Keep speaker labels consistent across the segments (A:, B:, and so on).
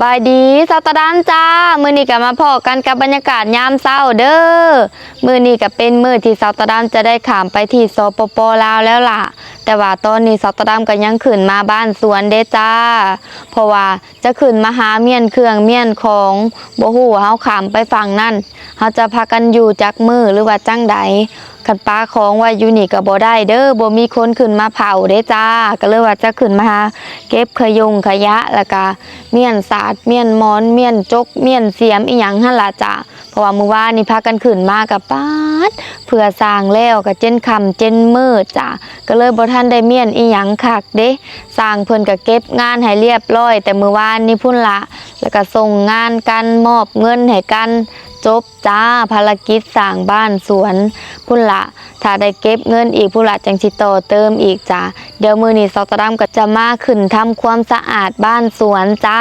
A: บายดีสาวตะดานจ้า มือนี้ก็มาพอกันกับบรรยากาศยามเช้าเด้อ มือนี้ก็เป็นมือที่สาวตะดานจะได้ขามไปที่สปปลาวแล้วล่ะ แต่ว่าตอนนี้สาวตะดานก็ยังขึ้นมาบ้านสวนเด้จ้า เพราะว่าจะขึ้นมาหาเมียนเครื่องเมียนของบ่ฮู้เฮาขามไปฝั่งนั้นเฮาจะพากันอยู่จักมือหรือว่าจังใด คันป้าของว่าอยู่นี่ก็บ่ได้เด้อบ่มีคนขึ้นมาเผาเด้จ้า ก็เลยว่าจะขึ้นมาเก็บขยงขยะแล้วก็เมียนสาดเมียนมอนเมียนจก เมียนเสียมอีหยังหั่นล่ะจ้าเพราะว่ามื้อวานนี่พากันขึ้นมากับป้าดเพื่อสร้างแล้วก็เจนค่ำเจนมืดจ้าก็เลยบ่ทันได้เมียนอีหยังคักเด้สร้างเพิ่นก็เก็บงานให้เรียบร้อย แต่มื้อวานนี่พุ่นละแล้วก็ส่งงานกันมอบเงินให้กัน จบจ้าภารกิจสร้างบ้านสวนพุ่นละถ้าได้เก็บเงินอีกพุ่นละจังสิต่อเติมอีกจ้าเดี๋ยวมือนี้ซอตดัมก็จะมาขึ้นทำความสะอาดบ้านสวนจ้า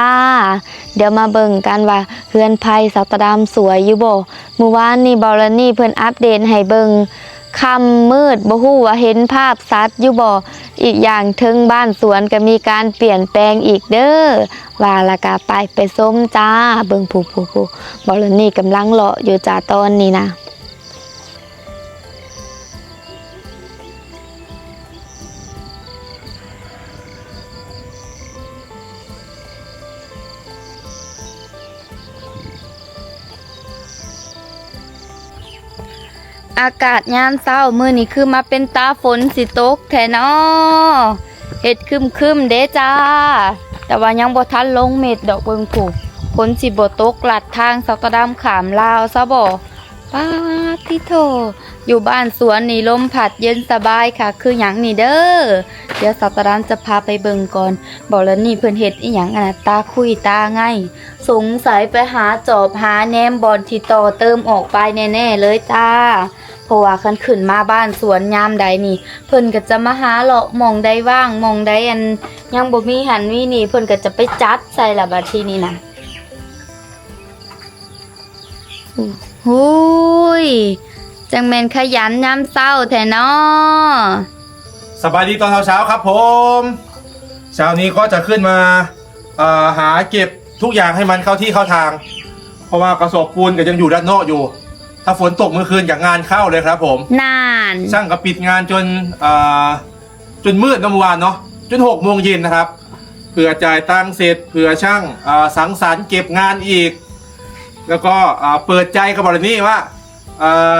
A: เดี๋ยวมาเบิ่งกันว่าเฮือนไผ่ซอตดัมสวยอยู่บ่เมื่อวานนี่บอลนี่เพิ่นอัปเดตให้เบิ่ง คำมืดบ่ฮู้ว่าเห็นภาพชัดอยู่บ่อีกอย่างถึงบ้านสวนก็มีการเปลี่ยนแปลงอีกเด้อว่าละกาไปไปส้มจ้า เบิ่งผู้ผู้ผู้บอลนี่กำลังเลาะอยู่จ้าตอนนี้นะ อากาศยามเศร้ามือนี่คือมาเป็นตาฝนสิตกแทนอเห็ดคึมคึมเด้จ้า แต่ว่ายังบ่ทันลงเม็ดดอกเบิ่งผูกฝนสิบ่ตกหลัดทางสักดำขามลาวซะบ่ ป้าดที่โถอยู่บ้านสวนนี่ลมผัดเย็นสบายค่ะ คือหยังนี่เด้อ เดี๋ยวสักดำจะพาไปเบิ่งก่อน บอกแล้วนี่เพิ่อนเฮ็ดอีหยังอะนะตาคุยตาไงสงสัยไปหาจอบหาแนมบอลที่ต่อเติมออกไปแน่ๆเลยจ้าเพราะว่าคันขึ้นมาบ้านสวนยามใดนี่ เพิ่นก็จะมาหาเลาะมองใดว่างมองใดอันยังบ่มีหันมีนี่ เพิ่นก็จะไปจัดใส่ละบัดที่นี้นะ หูย จังแม่นขยันยามเช้าแท้เนาะ
B: สบายดีตอนเช้าๆครับผมเช้านี้ก็จะขึ้นมาเอ่อหาเก็บทุกอย่างให้มันเข้าที่เข้าทาง เพราะว่ากระสอบปูนก็ยังอยู่ด้านนอกอยู่ ถ้าฝนตกเมื่อคืนอย่างงานเข้าเลยครับ ผม
A: นาน
B: ช่างก็ปิดงานจนเอ่อจนมืดนะเมื่อวานเนาะจนหกโมงเย็นนะครับเผื่อจ่ายตังค์เสร็จเผื่อช่างเอ่อสังสรรค์เก็บงานอีก แล้วก็เอ่อเปิดใจกับบรินี่ว่าเอ่อ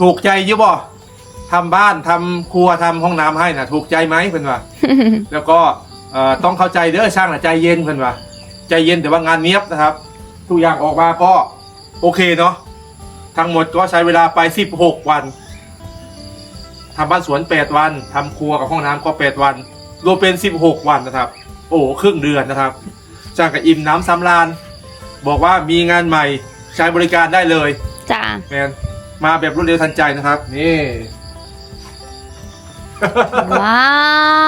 B: ถูกใจอยุบ่ทำบ้านทำครัวทำห้องน้ำให้นะถูกใจไหมเพื่อนว่าแล้วก็เอ่อต้องเข้าใจเด้อช่างนะใจเย็นเพื่อนว่าใจเย็นแต่ว่างานเนี้ยบนะครับ ทุกอย่างออกมาก็โอเคเนาะทั้งหมดก็ใช้เวลาไป 16 วันทำบ้านสวน 8 วันทำครัวกับห้องน้ำก็ 8 วันรวมเป็น 16 วันนะครับ โอ้โหครึ่งเดือนนะครับจ้างกับอิ่มน้ำสำราญ บอกว่ามีงานใหม่ใช้บริการได้เลย
A: จ้า
B: แมนมาแบบรวดเร็วทันใจนะครับ นี่
A: ว้า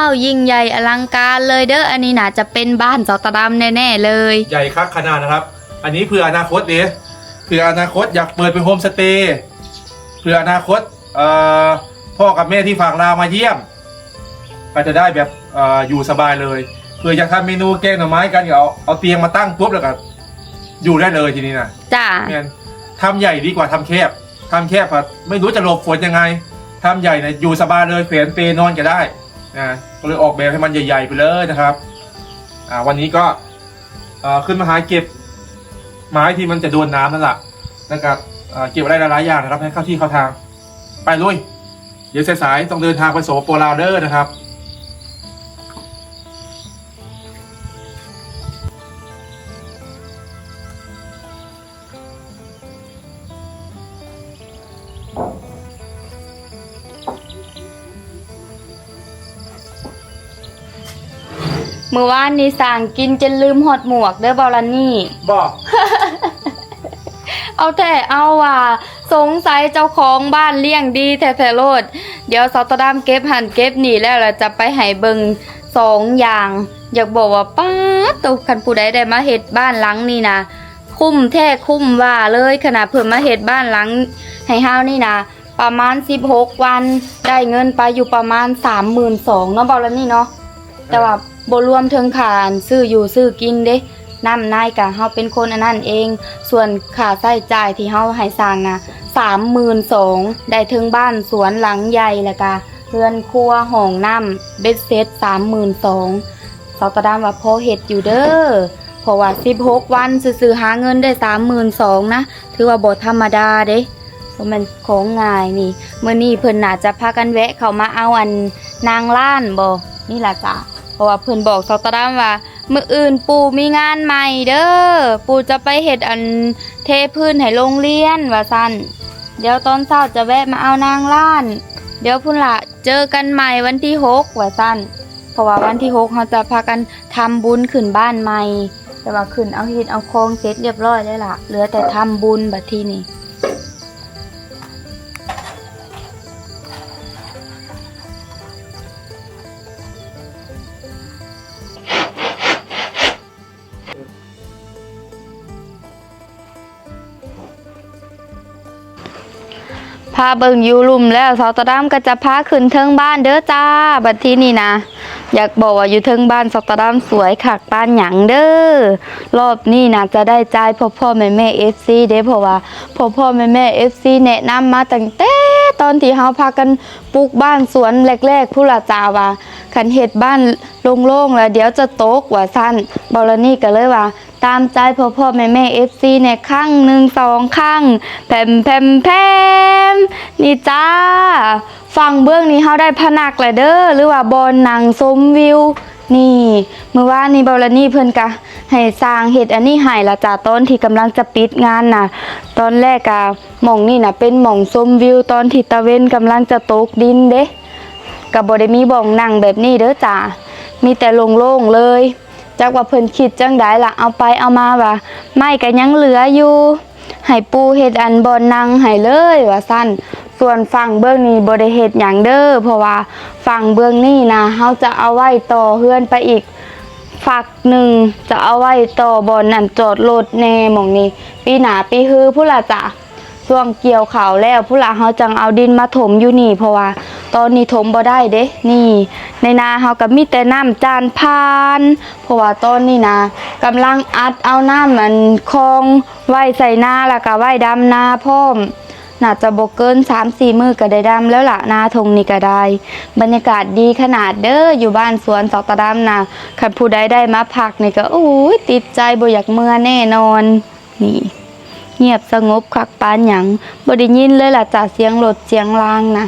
A: ว ยิ่งใหญ่อลังการเลยเด้ออันนี้น่าจะเป็นบ้านสอตดำแน่ๆเลย
B: ใหญ่คักขนาดนะครับ อันนี้เผื่ออนาคตเด้เผื่ออนาคตอยากเปิดเป็นโฮมสเตย์เผื่ออนาคตเอ่อพ่อกับแม่ที่ฝั่งลาวมาเยี่ยม ก็จะได้แบบเอ่ออยู่สบายเลยเผื่ออยากทำเมนูแกงหน่อไม้กันก็เอาเอาเตียงมาตั้งปุ๊บแล้วก็ อยู่ได้เลยทีนี้นะ
A: จ้า
B: แมนทำใหญ่ดีกว่าทำแคบทำแคบอะไม่รู้จะหลบฝนยังไงทำใหญ่เนี่ยอยู่สบายเลยเขียนเปรย์นอนก็ได้นะก็เลยออกแบบให้มันใหญ่ ๆ ไปเลยนะครับ อ่า วันนี้ก็เอ่อขึ้นมาหาเก็บ ไม้ที่มันจะโดนน้ำนั่นแหละนะครับเอ่อเก็บอะไรหลายๆอย่างนะครับให้เข้าที่เข้าทาง ไปลุย เดี๋ยวสายๆต้องเดินทางไปโสปปลาวเดอร์นะครับ
A: มื่อวานนี้สั่งกินจนลืมหอดหมวกเด้อบอลนี่
B: บอก
A: เอาแต่เอาว่าสงสัยเจ้าของบ้านเลี้ยงดีแท้ๆโลด เดี๋ยวซอตดามเก็บหันเก็บหนีแล้วเราจะไปให้เบิงสองอย่าง อยากบอกว่าป้าดตกคันผู้ใดได้มาเฮ็ดบ้านหลังนี่นะคุ้มแท้คุ้มว่าเลยขนาดเพิ่นมาเฮ็ดบ้านหลังให้เฮานี่นะประมาณ 16 วันได้เงินไปอยู่ประมาณ 32,000เนาะบอลนี่เนาะ แต่ว่าบรวมถึงขานซื้ออยู่ซื้อกินเด้น้ำนายกะเฮาเป็นคนอันนั้นเอง ส่วนค่าใช้จ่ายที่เฮาให้สร้างนะ32,000ได้ถึงบ้านสวนหลังใหญ่แล้วก็เรือนครัวห้องน้ำเบ็ดเสร็จ32,000สาตะดามว่าพอเฮ็ดอยู่เด้อเพราะว่า16วันซื้อๆหาเงินได้32,000นะ ถือว่าบ่ธรรมดาเด้บ่แม่นของง่ายนี่มื้อนี้เพิ่นน่าจะพากันแวะ เข้ามาเอาอันนางล้านบ่นี่ล่ะจ้ะ เพราะว่าเพิ่นบอกสาตะดามว่ามืออื่นปู่มีงานใหม่เด้อปู่จะไปเฮ็ดอันเทพื้นให้โรงเรียนว่าซั่นเดี๋ยวตอนเช้าจะแวะมาเอานางล้าน เดี๋ยวพุ่นละเจอกันใหม่วันที่6ว่าซั่นเพราะว่าวันที่หกเราจะพากันทำบุญขึ้นบ้านใหม่ แต่ว่าขึ้นเอาหินเอาโครงเสร็จเรียบร้อยแล้วล่ะเหลือแต่ทำบุญบัดทีนี้ พาเบิ่งยู่ลุ่มแล้วสาวตะดามก็จะพาขึ้นเทิงบ้านเด้อจ้า บัดที่นี้นะ อยากบอกว่าอยู่เทิงบ้านสาวตะดามสวยคักปานหยังเด้อ รอบนี้นะจะได้ใจพ่อพ่อแม่แม่เอฟซีเด้เพราะว่าพ่อพ่อแม่แม่เอฟซีแนะนำมาตั้งแต่ตอนที่เฮาพากันปลูกบ้านสวนแรกๆผู้ละจาว่าคันเฮ็ดบ้านโล่งๆแล้วเดี๋ยวจะโตกว่าซั่นบอลนี่ก็เลยว่า ตามใจพ่อพ่อแม่แม่เอฟซีเนี่ยครั้งหนึ่งสองครั้งแพมแพมแพมนี่จ้าฝั่งเบื้องนี้เฮาได้พนักแหละเด้อหรือว่าบอลหนังชมวิว นี่เมื่อวานนี้บอลนี่เพิ่อนกะให้สร้างเฮ็ดอันนี้ให้ละจ้าตอนที่กำลังจะปิดงานน่ะ ตอนแรกอะหม่องนี่น่ะเป็นหม่องชมวิว ตอนที่ตะเวนกำลังจะตกดินเด้ก็บ่ได้มีบ่องนั่งแบบนี้เด้อจ้ามีแต่โล่งๆเลย จักว่าเพิ่นคิดจังไดล่ะเอาไปเอามาว่าไม่ก็ยังเหลืออยู่ให้ปูเฮ็ดอันบอนนังให้เลยว่าซั่นส่วนฝั่งเบื้องนี้บ่ได้เฮ็ดหยังเด้อเพราะว่าฝั่งเบื้องนี้นะเฮาจะเอาไว้ต่อเฮือนไปอีกฝักหนึ่งจะเอาไว้ต่อบอนนั่นจอดรถแน่หมองนี้ปีหนาปีฮือผู้ละจ้ะช่วงเกี่ยวเขาแล้วผู้ละเฮาจังเอาดินมาถมอยู่นี่เพราะว่า ตอนนี้ถมบ่ได้เด้ นี่ ในนาเฮาก็มีแต่น้ำจานพาน เพราะว่าตอนนี้นะกำลังอัดเอาน้ำมันคลองไว้ใส่นาแล้วก็ไว้ดำนาพร้อมน่าจะบกเกิน 3 4 มือก็ได้ดำแล้วล่ะนาทงนี่ก็ได้ บรรยากาศดีขนาดเด้ออยู่บ้านสวนสอกตะดำนะคันผู้ใดได้มาพักนี่ก็โอ้ยติดใจบ่อยากเมื่อแน่นอน นี่ เงียบสงบคักปานหยังบ่ได้ยินเลยล่ะจากเสียงรถเสียงรางนะ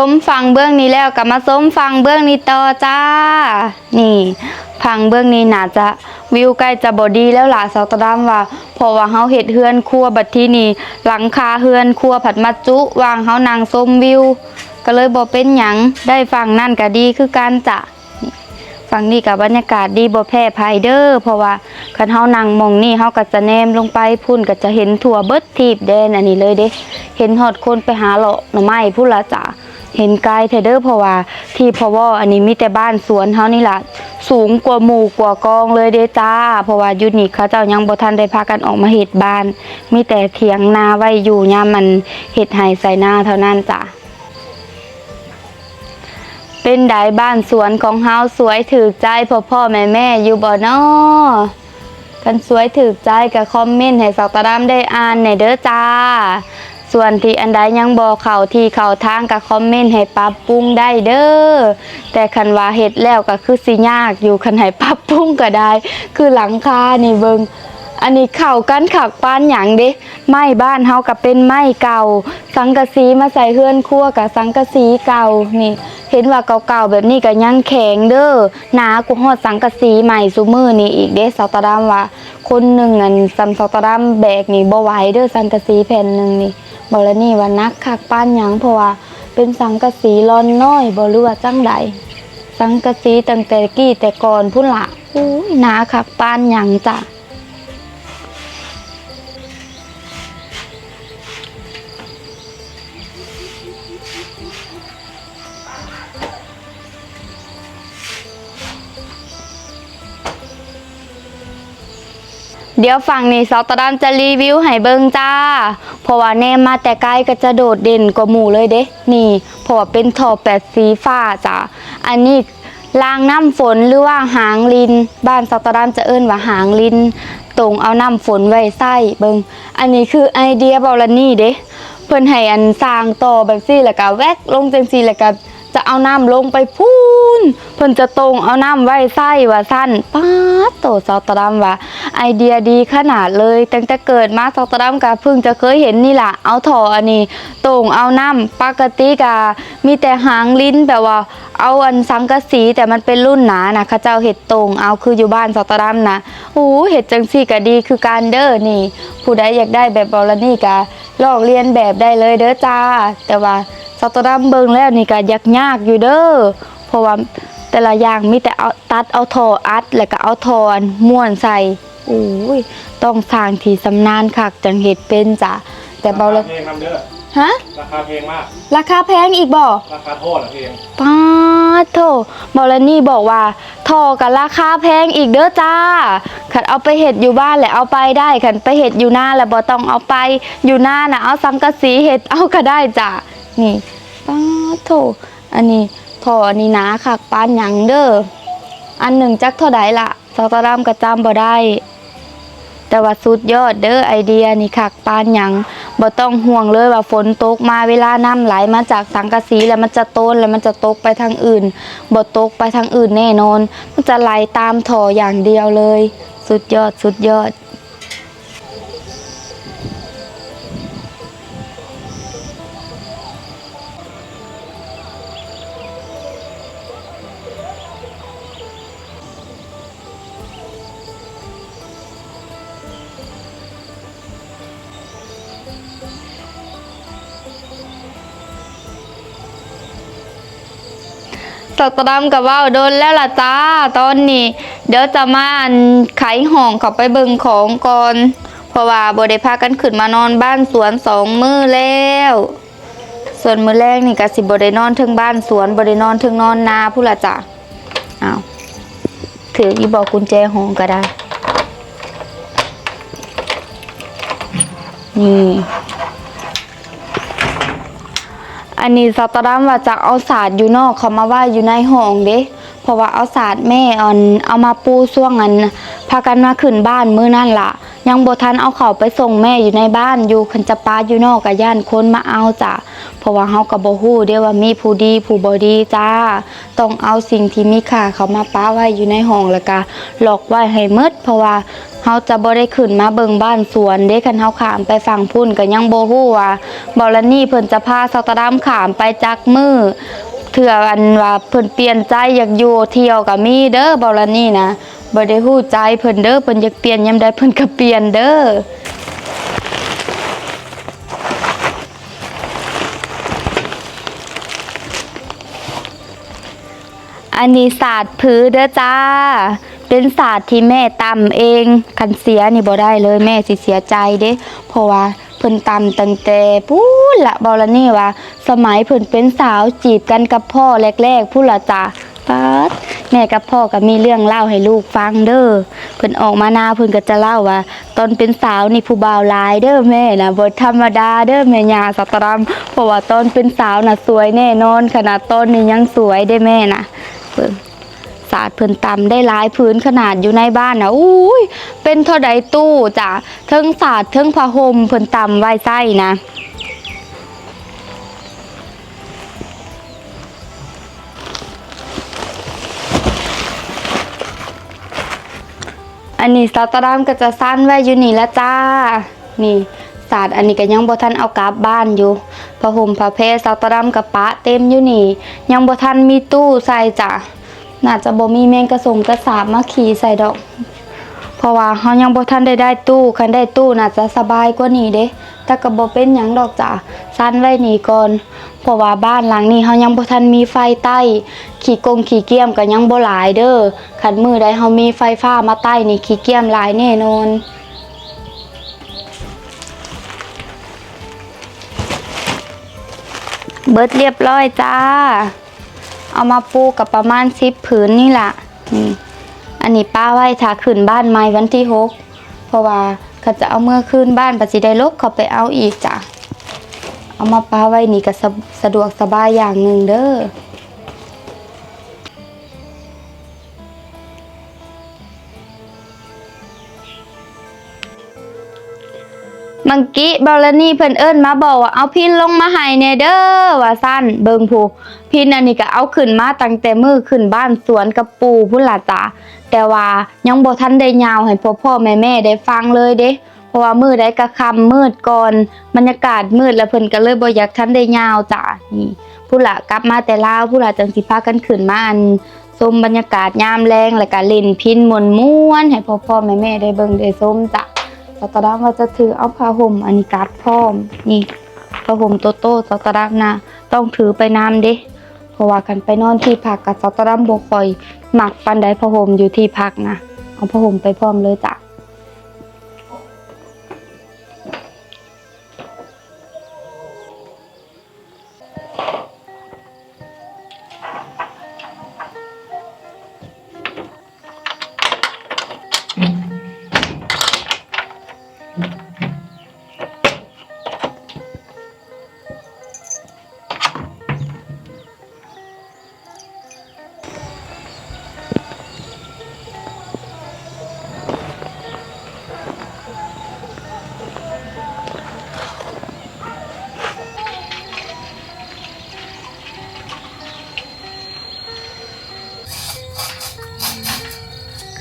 A: สมฟังเบื้องนี้แล้วก็มาสมฟังเบื้องนี้ต่อจ้า นี่ฟังเบื้องนี้น่าจะวิวใกล้จะบอดีแล้วหล่ะสาวตะดามว่าเพราะว่าเฮาเฮ็ดเฮือนครัวบัดที่นี่หลังคาเฮือนครัวผัดมัดจุวางเฮานางส้มวิว ก็เลยบ่เป็นหยังได้ฟังนั่นก็ดีคือกันจ้ะฟังนี่กับบรรยากาศดีบ่แพ้ภัยเด้อเพราะว่าคันเฮานั่งมองนี่เฮาก็จะแนมลงไปพุ่นก็จะเห็นทั่วเบิดทีบแดนอันนี้เลยเด้เห็นฮอดคนไปหาเลาะหน่อไม้พุ่นละจ้ะ เห็นไกลเทเดอร์เพราะว่า ที่พอวออันนี้มีแต่บ้านสวนเฮานี่ล่ะสูงกว่าหมู่กว่ากองเลยเด้จ้า เพราะว่ายู่นี่เขาเจ้ายังบ่ทันได้พากันออกมาเฮ็ดบ้าน มีแต่เถียงนาไว้อยู่ยามมันเฮ็ดให้ใส่หน้าเท่านั้นจ้ะเป็นไดบ้านสวนของเฮาสวยถือใจพ่อพ่อแม่แม่อยู่บ่นอกันสวยถือใจกับคอมเมนต์ให้สาวตะดามได้อ่านในเด้อจ้า ส่วนที่อันใดยังบอเข่าที่เข่าทางกับคอมเมนต์ให้ปรับปรุงได้เด้อแต่คันว่าเฮ็ดแล้วก็คือสิยากอยู่คันให้ปรับปรุงก็ได้ คือหลังคานี่เบิง อันนี้เข้ากันขักปานหยังเด้ไม้บ้านเฮาก็เป็นไม้เก่า สังกะสีมาใส่เฮือนครัวกับสังกะสีเก่านี่ เห็นว่าเก่าๆแบบนี้ก็ยังแข็งเด้อหนากว่าฮอดสังกะสีใหม่ซุมือนี่อีกเด้สาวตะดามว่า คนหนึ่งอันซัมสาวตะดามแบกนี่บ่ไหวเด้อสังกะสีแผ่นหนึ่งนี่บอล้วนี่ว่านักคักปานหยังเพราะว่าเป็นสังกะสีร้อนน้อยบ่รู้ว่าจังใดสังกะสีตั้งแต่กี้แต่ก่อนพุ่นละอุ้ยหนาคักปานหยังจ้ะ เดี๋ยวฝั่งนี้ซอตดามจะรีวิวให้เบิ่งจ้า เพราะว่าแนมมาแต่ไกลก็จะโดดเด่นกว่าหมู่เลยเด้ นี่เพราะว่าเป็นทอแปดสีฟ้าจ้ะอันนี้รางน้ำฝนหรือว่าหางลิน บ้านซอตดามจะเอิ้นว่าหางลินตรงเอาน้ำฝนไว้ใส่เบิงอันนี้คือไอเดียบอลนี่เด้ เพิ่นให้อันสร้างต่อแบบซี่แล้วก็แวกลงจังซี่แล้วก็ จะเอาน้ำลงไปพูนเพิ่นจะตรงเอาน้ำไว้ใส่ว่าสั้นป๊าโตซอตดามว่า ไอเดียดีขนาดเลยตั้งแต่เกิดมาซอตดามก็เพิ่งจะเคยเห็นนี่ล่ะเอาถออันนี้ตรงเอาน้ำปกติก็มีแต่หางลิ้นแบบว่า เอาอันสังกะสีแต่มันเป็นรุ่นหนานะเขาเจ้าเห็ดตรงเอาคืออยู่บ้านซอตดามนะโอ้เห็ดจังซี่ก็ดีคือการเด้อนี่ ผู้ใดอยากได้แบบบอลนี่ก็ลอกเรียนแบบได้เลยเด้อจ้า แต่ว่า ซอตดามเบิ่งแล้วนี่ก็ยากยากอยู่เด้อเพราะว่าแต่ละอย่างมีแต่เอาตัดเอาทออัด แล้วก็เอาทออันม้วนใส่โอ้ยต้องสร้างที่สำนานคักจังเห็ดเป็นจ้ะแต่เบาละ
B: เพลงทำเด้อ
A: ฮะ
B: ราคาเพลงมาก
A: ราคาแพงอีกบ่
B: ราคาโทษเหรอเพลง
A: ป้าดโถบอลนี่บอกว่าทอกับราคาแพงอีกเด้อจ้าขันเอาไปเห็ดอยู่บ้านแหละเอาไปได้ขันไปเห็ดอยู่หน้าแล้วบ่ต้องเอาไปอยู่หน้านะเอาสังกะสีเห็ดเอาก็ได้จ้ะ นี่ป้าดโถอันนี้ทออันนี้หนาคักปานหยังเด้ออันหนึ่งจักเท่าใดละสาวตารามกระจำบ่ได้ แต่ว่าสุดยอดเด้อไอเดียนี่คักปานหยังบ่ต้องห่วงเลยว่าฝนตกมาเวลาน้ำไหลมาจากสังกะสีแล้วมันจะต้นแล้วมันจะตกไปทางอื่นบ่ตกไปทางอื่นแน่นอน มันจะไหลตามท่ออย่างเดียวเลย สุดยอดสุดยอด สตรามกับว่าโดนแล้วล่ะจ้าตอนนี้ เดี๋ยวจะมาไขห้องเขาไปเบิ่งของก่อน เพราะว่าบ่ได้พากันขึ้นมานอนบ้านสวนสองมื้อแล้ว ส่วนมื้อแรกนี่ก็สิบ่ได้นอนทึงบ้านสวนบ่ได้นอนทึงนอนนาผู้ละจ้ะอ้าวถืออีบอกกุญแจห้องก็ได้นี่ อันนี้สตอดัมว่าจะเอาศาสตร์อยู่นอกเขามาว่าอยู่ในห้องเด้เพราะว่าเอาศาสตร์แม่เอันเอามาปูช่วงอันพากันมาขึ้นบ้านมื้อนั่นล่ะ ยังบ่ทันเอาเขาไปส่งแม่อยู่ในบ้านอยู่คันจะปาอยู่นอกกับย่านคนมาเอาจ้ะเพราะว่าเฮาก็บ่ฮู้เด้ว่ามีผู้ดีผู้บ่ดีจ้า ต้องเอาสิ่งที่มีค่าเขามาป้าไว้อยู่ในห้องแล้วก็ล็อกไว้ให้หมดเพราะว่าเฮาจะบ่ได้ขึ้นมาเบิ่งบ้านสวนเด้คันเฮาขามไปฝั่งพุ่นก็ยังบ่ฮู้ว่าบอลนี่เพิ่นจะพาสตอดัมขามไปจักมือเถื่ออันว่าเพิ่นเปลี่ยนใจอยากอยู่เที่ยวก็มีเด้อบอลนี่นะ บ่ได้ฮู้ใจเพิ่นเด้อเพิ่นอยากเปลี่ยนยามใดเพิ่นก็เปลี่ยนเด้ออันนี้ศาสตร์พื้เด้อจ้า เป็นศาสตร์ที่แม่ตำเองคันเสียนี่บ่ได้เลยแม่สิเสียใจเด้เพราะว่าเพิ่นตำตั้งแต่พูดละบอลนี่ว่า สมัยเพิ่นเป็นสาวจีบกันกับพ่อแรกๆพูดละจ้า ป๊าดแม่กับพ่อก็มีเรื่องเล่าให้ลูกฟังเด้อเพิ่นออกมาหน้าเพิ่นก็จะเล่าว่า ตอนเป็นสาวนี่ผู้บ่าวหลายเด้อแม่นะบ่ธรรมดาเด้อแม่ยาสตรามเพราะว่าตอนเป็นสาวน่ะสวยแน่นอน ขนาดตอนนี้ยังสวยได้แม่นะเพิ่นศาสตร์เพิ่นตำได้หลายพื้นขนาดอยู่ในบ้านนะอุ้ยเป็นเท่าใดตู้จ้ะเทิงศาสตร์เทิงผ้าห่มเพิ่นตำไว้ไส้นะ อันนี้สตอดามก็จะสั้นไว้อยู่นี่ละจ้า นี่ศาสตร์อันนี้ก็ยังบ่ทันเอากลับบ้านอยู่พระห่มพระเพสตอดามกับปะเต็มอยู่นี่ ยังบ่ทันมีตู้ใส่จ้ะน่าจะบ่มีแมงกระสงกระสาบมาขี่ใส่ดอก เพราะว่าเฮายังบ่ทันได้ได้ตู้คันได้ตู้น่าจะสบายกว่านี้เด้แต่ก็บ่เป็นหยังดอกจ้ะสั้นไว้นี่ก่อนเพราะว่าบ้านหลังนี้เฮายังบ่ทันมีไฟใต้ ขี้กงขี้เกียมก็ยังบ่หลายเด้อคันมือใดเฮามีไฟฟ้ามาใต้นี่ขี้เกียมหลายแน่นอนเบิดเรียบร้อยจ้า เอามาปูกับประมาณสิบผืนนี่แหละนี่ อันนี้ป้าไว้ถ้าขึ้นบ้านใหม่วันที่หกเพราะว่าเขาจะเอาเมื่อคืนบ้านปัจจิได้ลบเขาไปเอาอีกจ้ะเอามาป้าไว้นี่ก็สะสะดวกสบายอย่างหนึ่งเด้อมังกี้บอลนี่เพิ่นเอิ้นมาบอกว่าเอาพินลงมาให้แน่เด้อว่าสั้นเบิงผูพินอันนี้ก็เอาขึ้นมาตั้งแต่มือขึ้นบ้านสวนกับปูพุ่นละจ้ะ แต่ว่ายังบ่ทันได้ยาวให้พ่อพ่อแม่แม่ได้ฟังเลยเด้เพราะว่ามือได้กระคำมืดก่อนบรรยากาศมืดแล้วเพิ่นก็เลยบ่อยากทันได้ยาวจ้ะนี่ผู้ละกลับมาแต่ลาวผู้ละจังสิพากันขึ้นมาอันชมบรรยากาศยามแรงแล้วก็เล่นพินม่วนให้พ่อพ่อแม่แม่ได้เบิ่งได้ชมจ้ะสตาร์ดัมว่าจะถือเอาผ้าห่มอันนี้การ์ดพร้อมนี่ผ้าห่มโตโต้สตาร์ดัมนะต้องถือไปน้ำเด้เพราะว่ากันไปนอนที่พักกับสตาร์ดัมบคอย หมักปันไดผ้าห่มอยู่ที่พักนะ เอาผ้าห่มไปพร้อมเลยจ้ะ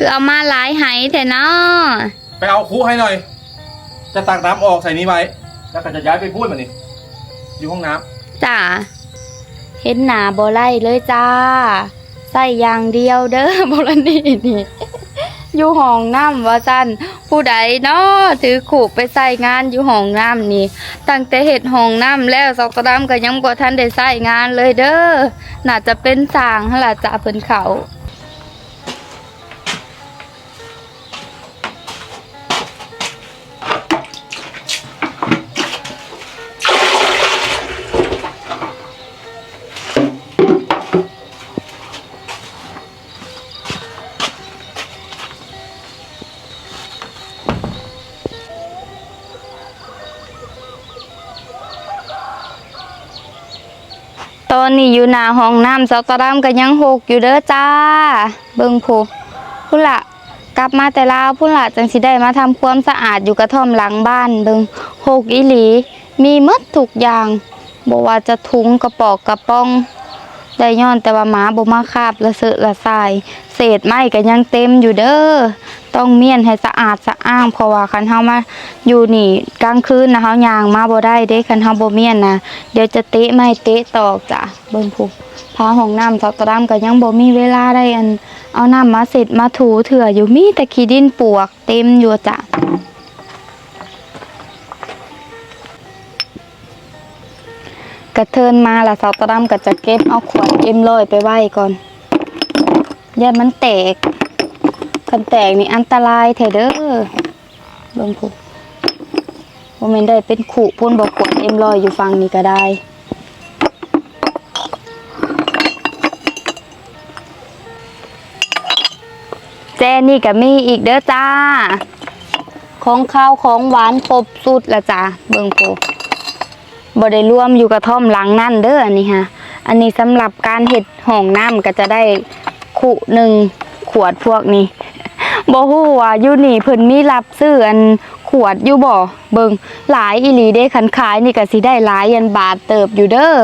A: คือเอามาหลายไหแท้เนาะ
B: ไปเอาคุให้หน่อย จะตักน้ำออกใส่นี้ไว้ แล้วก็จะย้ายไปพูดมันนี่อยู่ห้องน้ำ
A: จ้ะเห็นหนาบ่ไล่เลยจ้า ใส่อย่างเดียวเด้อบ่ละนี่นี่ อยู่ห้องน้ำว่าซั่นผู้ใดเนาะถือขู่ไปใส่งานอยู่ห้องน้ำนี่ ตั้งแต่เฮ็ดห้องน้ำแล้วสอกตะดำก็ยังบ่ทันได้ใส่งานเลยเด้อน่าจะเป็นสร้างหั่นล่ะจ้ะเพิ่นเขา นี้อยู่หน้าห้องน้ำสอกตะดำก็ยังหกอยู่เด้อจ้า เบิ่งผู้พุ่นละกลับมาแต่ลาวพุ่นละจังสิได้มาทำความสะอาดอยู่กระท่อมหลังบ้านเบิ่งหกอีหลี มีมดทุกอย่างบ่ว่าจะถุงกระปอกกระป้อง ได้ย้อนแต่ว่าหมาบ่มาคาบละเสอะละสาย ศษไม้ก็ยังเต็มอยู่เด้อต้องเมียนให้สะอาดสะอ้างเพราะว่าคันเฮามาอยู่นี่กลางคืนนะเฮายางมาบ่ได้เด้คันเฮาบ่เมียนนะเดี๋ยวจะเตะไม้เตะตอกจ้ะเบิ่งผู้พาห้องน้ำสตรามก็ยังบ่มีเวลาได้อัน เอาน้ำมาเสร็จมาถูเถื่ออยู่มีแต่ขี้ดินปวกเต็มอยู่จ้ะกระเทินมาละสตรามก็จะเก็บเอาขวดเอ็มลอยไปไว้ก่อน ย่ามันแตกคันแตกนี่อันตรายแท้เด้อเบิ่งผู้บ่แม่นได้เป็นขู่พ่นบ่ขวดเอ็มลอยอยู่ฟังนี่ก็ได้แจนี่ก็มีอีกเด้อจ้า ของข้าวของหวานครบสุดละจ้าเบิ่งผูบ่ได้รวมอยู่กระท่อมหลังนั่นเด้ออันนี้ฮะ อันนี้สำหรับการเฮ็ดห้องน้ำก็จะได้ ขุหนึ่งขวดพวกนี้บ่ฮู้ว่าอยู่นี่เพิ่นมีรับซื้ออันขวดอยู่บ่เบิงหลายอีหลีเด้คันขายนี่ก็สิได้หลายอันบาทเติบอยู่เด้อ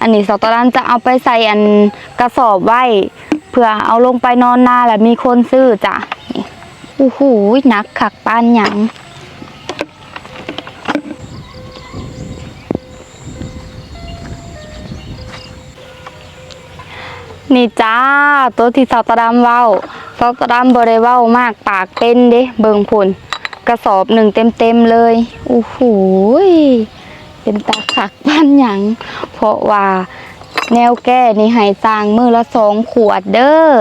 A: อันนี้สตอรันจะเอาไปใส่อันกระสอบไว้ เพื่อเอาลงไปนอนหน้าแล้วมีคนซื้อจ้ะโอ้โหนักคักปานหยัง นี่จ้าตัวที่สาวตะดำเว้าสาวตะดำบ่ได้เว้ามากปากเป็นเด้เบิ่งพุ่นกระสอบหนึ่งเต็มๆเลยโอ้โหเป็นตาคักปานหยังเพราะว่าแนวแก้นี่ให้สร้างมือละสองขวดเด้อ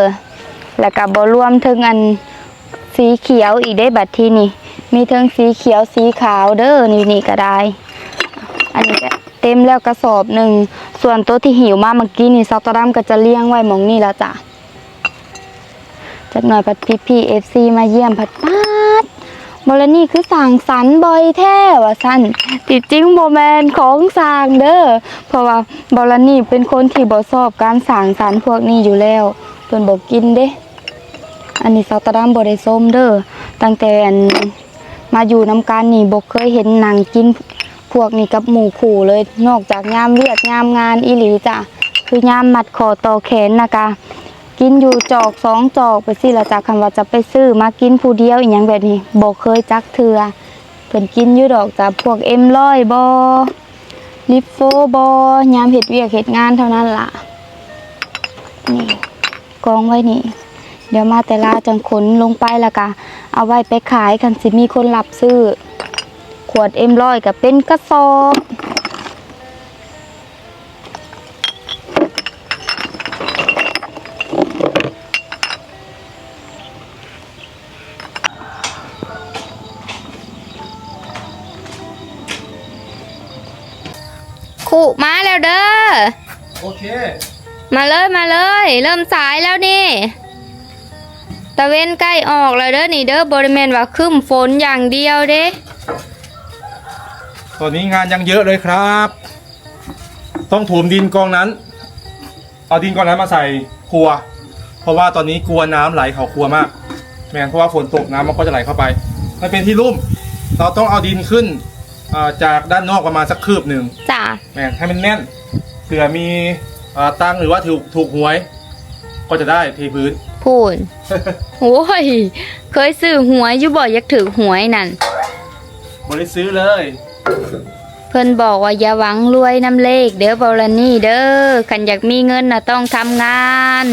A: แล้วก็บรวมถึงอันสีเขียวอีกได้บัดทีนี่ มีทั้งสีเขียวสีขาวเด้อนี่นี่ก็ได้ อันนี้ก็ ต็มแล้วกระสอบหนึ่ง ส่วนตัวที่หิวมาเมื่อกี้นี่ซอกตรัมก็จะเลี้ยงไว้มองนี่แล้วจ้ะจากหน่อยพัดพี่พี่เอฟซีมาเยี่ยมพัดป้าดบรนี่คือสั่งสรรบอยแท้ว่าซั่นที่จริงบ่แมนของสางเด้อเพราะว่าบรนี่เป็นคนที่บ่ชอบการสั่งสรรพวกนี้อยู่แล้วเพิ่นบ่กินเด้ อันนี้ซาวตะดามบ่ได้ส้มเด้อตั้งแต่มาอยู่น้ำกันนี่บ่เคยเห็นหนังกิน พวกนี้กับหมู่คู่เลยนอกจากยามเวียกยามงานอีหลีจ้ะคือยามมัดคอต่อแขนนะคะกินอยู่จอกสองจอกไปสิละจากคำว่าจะไปซื้อมากินผู้เดียวอีหยังแบบนี้บอกเคยจักเทือเพิ่นกินอยู่ดอกจากพวกเอ็มร้อยบอลิฟโฟบอยามเห็ดเวียกเห็ดงานเท่านั้นล่ะนี่กองไว้นี่ เดี๋ยวมาแต่ลาจังขนลงไปละกะเอาไว้ไปขายกันสิมีคนรับซื้อ ขวดเอ็มร้อยกับเป็นกระสอบขู่มาแล้วเด้อ
B: โอเค
A: มาเลยมาเลย เริ่มสายแล้วนี่ตะเวนใกล้ออกแล้วเด้อนี่เด้อบริเวณว่าครึ้มฝนอย่างเดียวเด้
B: ตอนนี้งานยังเยอะเลยครับ ต้องถมดินกองนั้น เอาดินกองนั้นมาใส่ครัว เพราะว่าตอนนี้กลัวน้ำไหลเขาครัวมากแม่นเพราะว่าฝนตกน้ำมันก็จะไหลเข้าไป มันเป็นที่ลุ่ม เราต้องเอาดินขึ้นอ่าจากด้านนอกประมาณสักคืบหนึ่ง
A: จ้ะ
B: แม่นให้มันแน่นเผื่อมีอ่าตังค์หรือว่าถูกถูกหวย ก็จะได้เทพื้น
A: พูนโอ้ยเคยซื้อหวยอยู่บ่อยากถือหวยนั่น
B: บริซื้อเลย
A: เพิ่นบอกว่าอย่าหวังรวยน้ำเลข เด้อบรนี่เด้อขันอยากมีเงินน่ะต้องทำงาน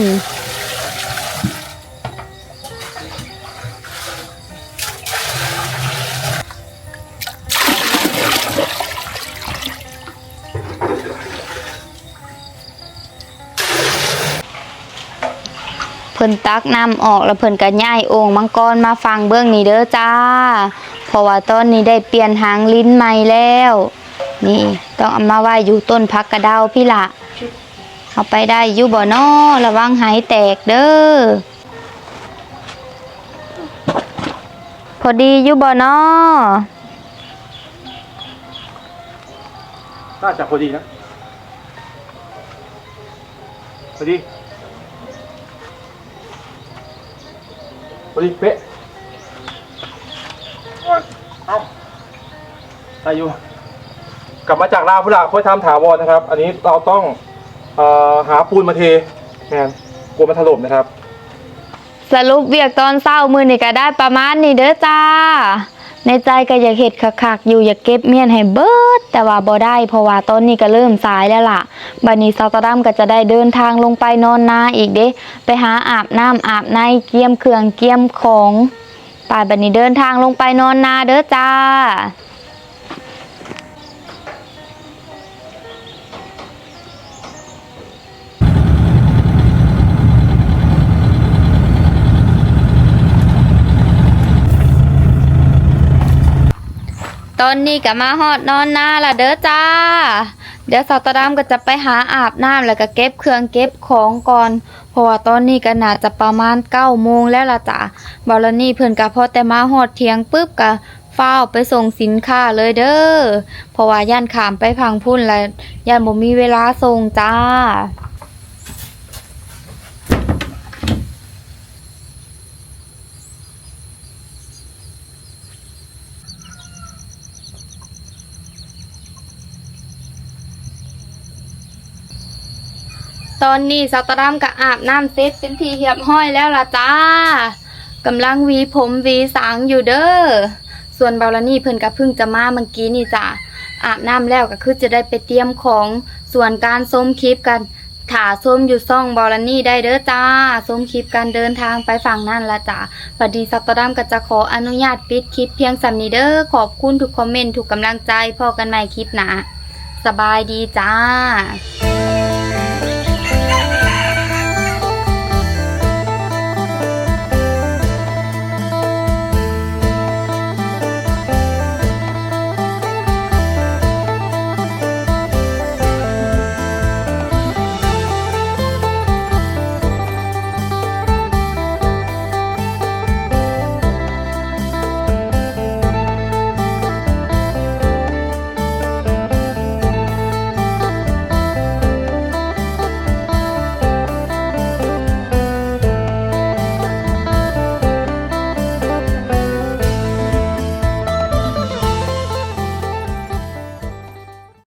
A: เพิ่นตักน้ำออกแล้วเพิ่นก็ย้ายโอ่งมังกรมาฟังเบื้องนี้เด้อจ้า เพราะว่าตอนนี้ได้เปลี่ยนหางลิ้นใหม่แล้ว นี่ต้องเอามาไว้อยู่ต้นพักกระเดาพี่ละเอาไปได้อยู่บ่อนอระวังหายแตกเด้อพอดีอยู่บ่อนอ
B: น่าจะพอดีนะพอดีพอดีเป๊ะเอาได้อยู่ กลับมาจากลาวพุระค่อยทำถาวรนะครับ อันนี้เราต้องเอ่อหาปูนมาเทแมนกลัวมันถล่มนะครับ
A: สรุปเวียกตอนเศร้ามือนี่ก็ได้ประมาณนี้เด้อจ้า ในใจก็อยากเห็ดคักๆอยู่อยากเก็บเมียนให้เบิด แต่ว่าบ่ได้เพราะว่าตอนนี้ก็เริ่มสายแล้วล่ะบัดนี้ซาวตะดัมก็จะได้เดินทางลงไปนอนนาอีกเด้ ไปหาอาบน้ำอาบในเกี่ยมเครื่องเกี่ยมของไป่ายบัดนี้เดินทางลงไปนอนนาเด้อจ้า ตอนนี้ก็มาฮอดนอนนาละเด้อจ้า เดี๋ยวสาวตะดามก็จะไปหาอาบน้ำแล้วก็เก็บเครื่องเก็บของก่อนเพราะว่าตอนนี้ก็น่าจะประมาณเก้าโมงแล้วล่ะจ้ะบอลนี่เพิ่อนก็พอแต่มาฮอดเทียงปุ๊บก็ฟ้าไปส่งสินค้าเลยเด้อเพราะว่าย่านขามไปพังพุ่นแล้วย่านบ่มีเวลาส่งจ้า ตอนนี้สาวตะรามก็อาบน้ำเสร็จเป็นทีเรียบห้อยแล้วล่ะจ้ากำลังวีผมวีสางอยู่เด้อส่วนเบาลนี่เพิ่นก็เพิ่งจะมาเมื่อกี้นี่จ้ะอาบน้ำแล้วก็คือจะได้ไปเตรียมของส่วนการส้มคลิปกันถ่าส้มอยู่ซ่องบอลนี่ได้เด้อจ้าส้มคลิปการเดินทางไปฝั่งนั่นละจ้ะบัดนี้สัตว์ดำก็จะขออนุญาตปิดคลิปเพียงสำนีเด้อขอบคุณทุกคอมเมนต์ทุกกำลังใจพอกันใหม่คลิปนาสบายดีจ้า